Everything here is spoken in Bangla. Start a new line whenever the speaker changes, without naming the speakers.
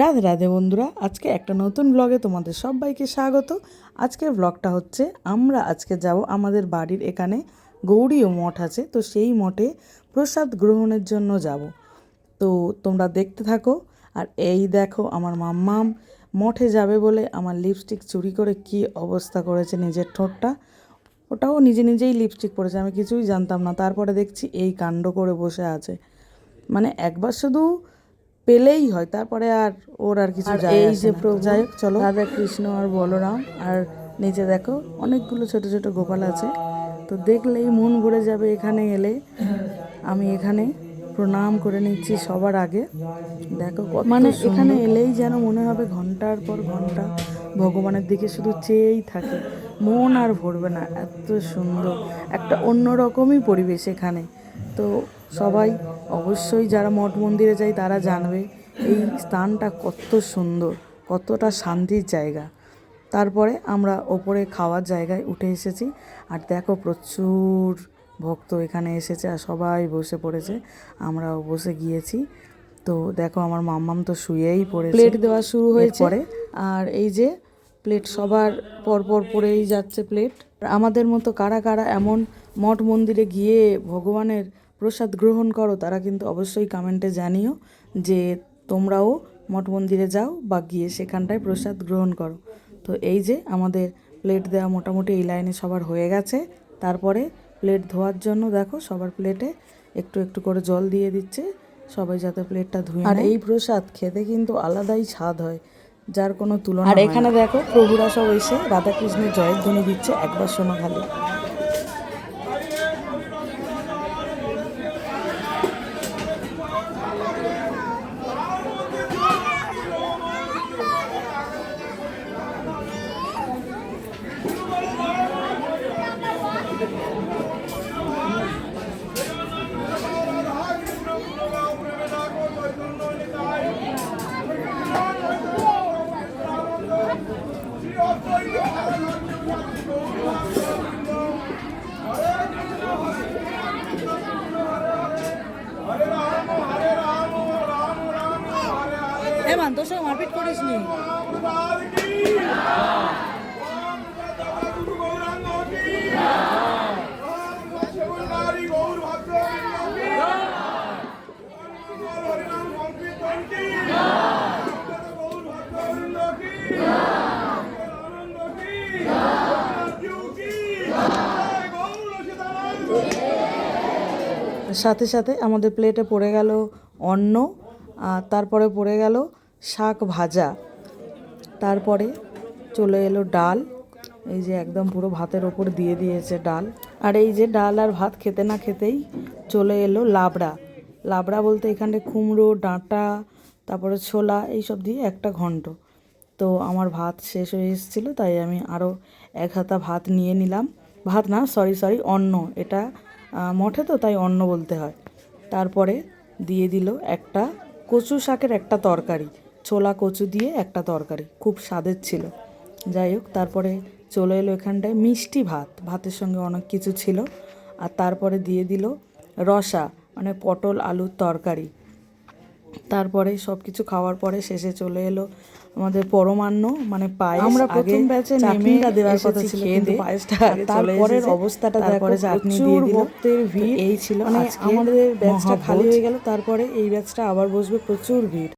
রাধে রাধে বন্ধুরা, আজকে একটা নতুন ব্লগে তোমাদের সবাইকে স্বাগত। আজকের ব্লগটা হচ্ছে, আমরা আজকে যাব আমাদের বাড়ির এখানে গৌরীয় মঠ আছে, তো সেই মঠে প্রসাদ গ্রহণের জন্য যাব। তো তোমরা দেখতে থাকো, আর এই দেখো আমার মাম্মাম, মঠে যাবে বলে আমার লিপস্টিক চুরি করে কি অবস্থা করেছে নিজের ঠোঁটটা। ওটাও নিজে নিজেই লিপস্টিক পরেছে, আমি কিছুই জানতাম না। তারপরে দেখছি এই কাণ্ড করে বসে আছে। মানে একবার শুধু পেলেই হয় তারপরে আর ওর আর কিছু যায় এই যে যাই হোক চলো। রাধা কৃষ্ণ আর বলরাম আর নিচে দেখো অনেকগুলো ছোট ছোট গোপাল আছে। তো দেখলেই মন ভরে যাবে এখানে এলে। আমি এখানে প্রণাম করে নিচ্ছি সবার আগে। দেখো মানে এখানে এলেই যেন মনে হবে ঘণ্টার পর ঘণ্টা ভগবানের দিকে শুধু চেয়েই থাকে। মন আর ভরবে না এত সুন্দর। একটা অন্যরকমই পরিবেশ এখানে। তো সবাই অবশ্যই যারা মঠ মন্দিরে যায় তারা জানবে এই স্থানটা কত সুন্দর কতটা শান্তির জায়গা। তারপরে আমরা ওপরে খাওয়ার জায়গায় উঠে এসেছি। আর দেখো প্রচুর ভক্ত এখানে এসেছে আর সবাই বসে পড়েছে। আমরাও বসে গিয়েছি। তো দেখো আমার মাম্মাম তো শুয়েই পড়ে প্লেট দেওয়া শুরু হয়েছে। পরে আর এই যে প্লেট সবার পরপর পড়েই যাচ্ছে প্লেট। আমাদের মতো কারা কারা এমন মঠ মন্দিরে গিয়ে ভগবানের প্রসাদ গ্রহণ করো তারা কিন্তু অবশ্যই কমেন্টে জানিও যে তোমরাও মঠ মন্দিরে যাও বা গিয়ে সেখানটায় প্রসাদ গ্রহণ করো। তো এই যে আমাদের প্লেট দেওয়া মোটামুটি এই লাইনে সবার হয়ে গেছে। তারপরে প্লেট ধোয়ার জন্য দেখো সবার প্লেটে একটু একটু করে জল দিয়ে দিচ্ছে সবাই যাতে প্লেটটা ধুয়ে আর এই প্রসাদ খেতে কিন্তু আলাদাই স্বাদ হয় যার কোনো তুলনা আর এখানে দেখো প্রভুরা সব এসে রাধাকৃষ্ণের জয়ের ধ্বনি দিচ্ছে একবার শোনো খালি। এমান তোর সঙ্গে মারপিট করিস নি সাথে সাথে আমাদের প্লেটে পড়ে গেল অন্ন তারপরে পড়ে গেল শাক ভাজা। তারপরে চলে এলো ডাল। এই যে একদম পুরো ভাতের ওপর দিয়ে দিয়েছে ডাল। আর এই যে ডাল আর ভাত খেতে না খেতেই চলে এলো লাবড়া। লাবড়া বলতে এখানে কুমড়ো, ডাঁটা, তারপরে ছোলা এইসব দিয়ে একটা ঘন্ট। তো আমার ভাত শেষ হয়ে এসেছিল, তাই আমি আরও এক হাতা ভাত নিয়ে নিলাম। ভাত না সরি সরি অন্ন। এটা মঠে তো, তাই অন্ন বলতে হয়। তারপরে দিয়ে দিল একটা কচু শাকের একটা তরকারি। ছোলা কচু দিয়ে একটা তরকারি খুব স্বাদের ছিল। যাই হোক তারপরে চলে এলো এখানটায় মিষ্টি ভাত। ভাতের সঙ্গে অনেক কিছু ছিল। আর তারপরে দিয়ে দিল রসা মানে পটল আলুর তরকারি। তারপরে সব কিছু খাওয়ার পরে শেষে চলে এলো আমাদের পরমান্ন মানে পায়েস। আমরা প্রথম ব্যাচে নেমে দেওয়ার কথা ছিল কিন্তু পায়েসটা আগে চলে এসেছে। অবস্থাটা তারপরে চাটনি দিয়ে দিল। ভিড়। এই ছিল আমাদের ব্যাচটা খালি হয়ে গেল তারপরে এই ব্যাচটা আবার বসবে প্রচুর ভিড়।